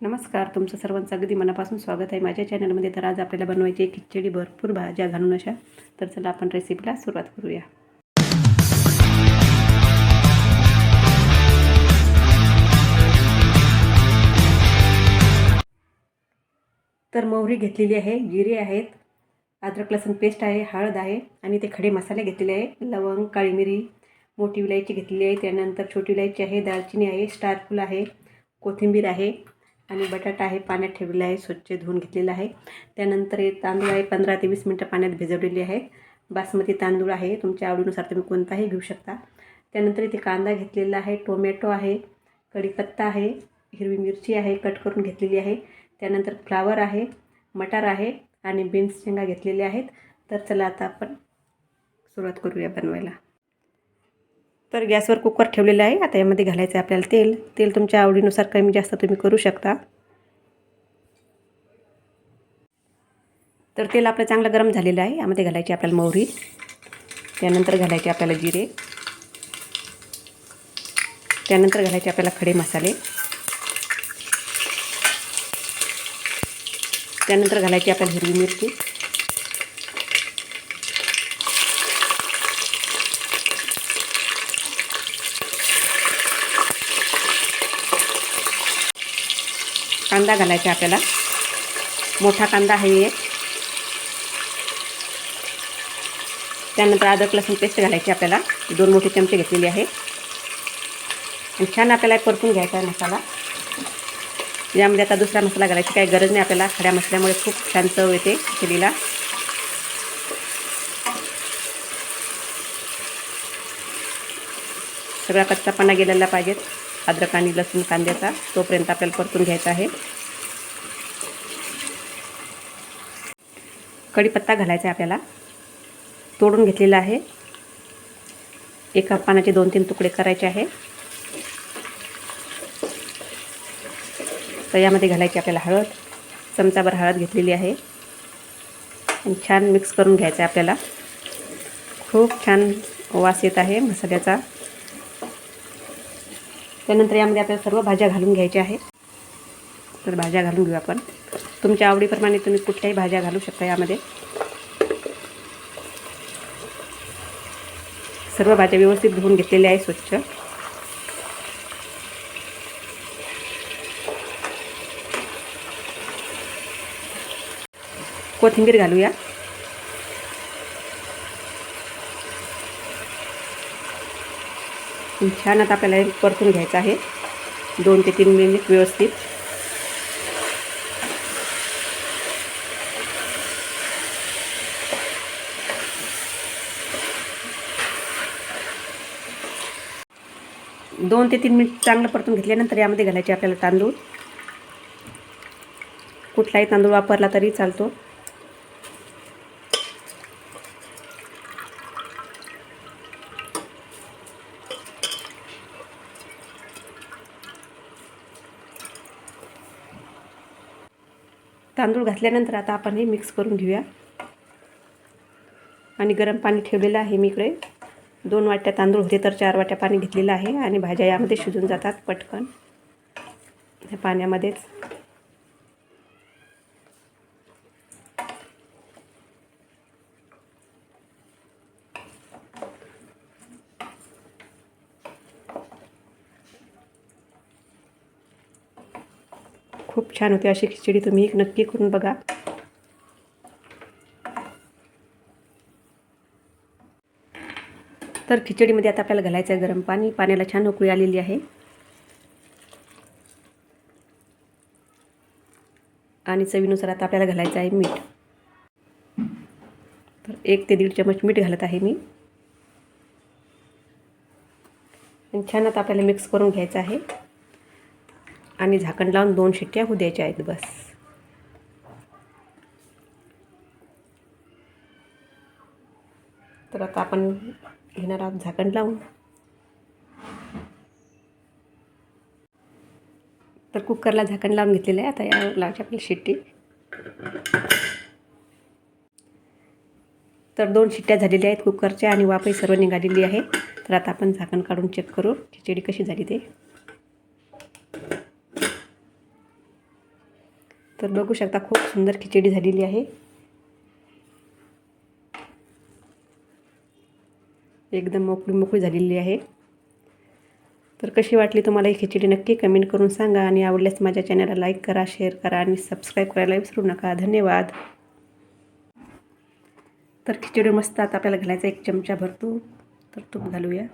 नमस्कार तुमचं सर्वांचं अगदी मनापासून स्वागत आहे माझ्या चॅनलमध्ये तर आज आपल्याला बनवायची आहे खिचडी भरपूर भाज्या घालून अशा. तर चला आपण रेसिपीला सुरुवात करूया. तर मोहरी घेतलेली आहे जिरे आहेत अद्रक लसूण पेस्ट आहे हळद आहे आणि ते खडे मसाले घेतलेले आहे. लवंग काळी मिरी मोठी विलायची घेतलेली आहे. त्यानंतर छोटी विलायची आहे दालचिनी आहे स्टार फूल आहे कोथिंबीर आहे आणि बटाटा आहे पाण्यात ठेवलेला आहे स्वच्छ धुवून घेतलेला आहे. त्यानंतर हे तांदूळ आहे पंधरा ते वीस मिनटं पाण्यात भिजवलेले आहेत बासमती तांदूळ आहे तुमच्या आवडीनुसार तुम्ही कोणताही घेऊ शकता. त्यानंतर इथे कांदा घेतलेला आहे टोमॅटो आहे कढीपत्ता आहे हिरवी मिरची आहे कट करून घेतलेली आहे. त्यानंतर फ्लावर आहे मटार आहे आणि बीन्स शेंगा घेतलेले आहेत. तर चला आता आपण सुरुवात करूया बनवायला. तर गॅसवर कुकर ठेवलेलं आहे. आता यामध्ये घालायचं आहे आपल्याला तेल. तेल तुमच्या आवडीनुसार कमी जास्त तुम्ही करू शकता. तर तेल आपलं चांगलं गरम झालेलं आहे. यामध्ये घालायची आपल्याला मोहरी त्यानंतर घालायचे आपल्याला जिरे. त्यानंतर घालायचे आपल्याला खडे मसाले. त्यानंतर घालायची आपल्याला हिरवी मिरची. कांदा घालायचा आपल्याला. मोठा कांदा आहे एक. त्यानंतर अदरक लसूण पेस्ट घालायची आपल्याला. दोन मोठे चमचे घेतलेले आहे. आणि छान आपल्याला परतून घ्यायचा आहे मसाला. यामध्ये आता दुसरा मसाला घालायची काही गरज नाही आपल्याला. खड्या मसाल्यामुळे खूप छान चव येते खिचडीला सगळा कच्चापणा गेलेला पाहिजेत अद्रक आणि लसूण कांद्याचा तोपर्यंत आपल्याला परतून घ्यायचा आहे. कढीपत्ता घालायचा आहे आपल्याला. तोडून घेतलेला आहे. एका पानाचे दोन तीन तुकडे करायचे आहे. तर यामध्ये घालायची आपल्याला हळद. चमचाभर हळद घेतलेली आहे. आणि छान मिक्स करून घ्यायचं आहे आपल्याला. खूप छान वास येत आहे मसाल्याचा. त्यानंतर यामध्ये आपल्याला सर्व भाज्या घालून घ्यायच्या आहेत. तर भाज्या घालून घेऊ आपण. तुमच्या आवडीप्रमाणे तुम्ही कुठल्याही भाज्या घालू शकता यामध्ये. सर्व भाज्या व्यवस्थित धुवून घेतलेल्या आहे स्वच्छ. कोथिंबीर घालूया. छान आता आपल्याला परतून घ्यायचं आहे. दोन ते तीन मिनिट व्यवस्थित. दोन ते तीन मिनिट चांगलं परतून घेतल्यानंतर यामध्ये घालायचे आपल्याला तांदूळ. कुठलाही तांदूळ वापरला तरी चालतो. तांदूळ घातल्यानंतर आता आपण हे मिक्स करून घेऊया. आणि गरम पाणी ठेवलेलं आहे मी इकडे. दोन वाट्या तांदूळ होते तर चार वाट्या पाणी घेतलेलं आहे आणि भाज्या यामध्ये शिजून जातात पटकन. ह्या पाण्यामध्येच. खूप छान होते अशी खिचडी तुम्ही नक्की करून बघा. तर खिचडीमध्ये आता आपल्याला घालायचं आहे गरम पाणी. पाण्याला छान उकळी आलेली आहे. आणि चवीनुसार आता आपल्याला घालायचं आहे मीठ. तर एक ते दीड चमच मीठ घालत आहे मी. आणि छान आता आपल्याला मिक्स करून घ्यायचं आहे. आणि झाकण लावून दोन शिट्ट्या होऊ द्यायच्या आहेत बस. तर आता आपण घेणार आहोत झाकण लावून. तर कुकरला झाकण लावून घेतलेलं आहे. आता या लावायची आपली शिट्टी. तर दोन शिट्ट्या झालेल्या आहेत कुकरच्या आणि वाफही सर्व निघालेली आहे. तर आता आपण झाकण काढून चेक करू. खिचडी कशी झाली ते. तर बघू शकता खूप सुंदर खिचडी झालेली आहे. एकदम मोकळी मोकळी झालेली आहे. तर कशी वाटली तुम्हाला ही खिचडी नक्की कमेंट करून सांगा आणि आवडल्यास माझ्या चॅनलला लाईक करा शेअर करा आणि सबस्क्राईब करायला विसरू नका. धन्यवाद. तर खिचडी मस्त आता आपल्याला घालायचा एक चमचा भरतो तर तूप घालूया.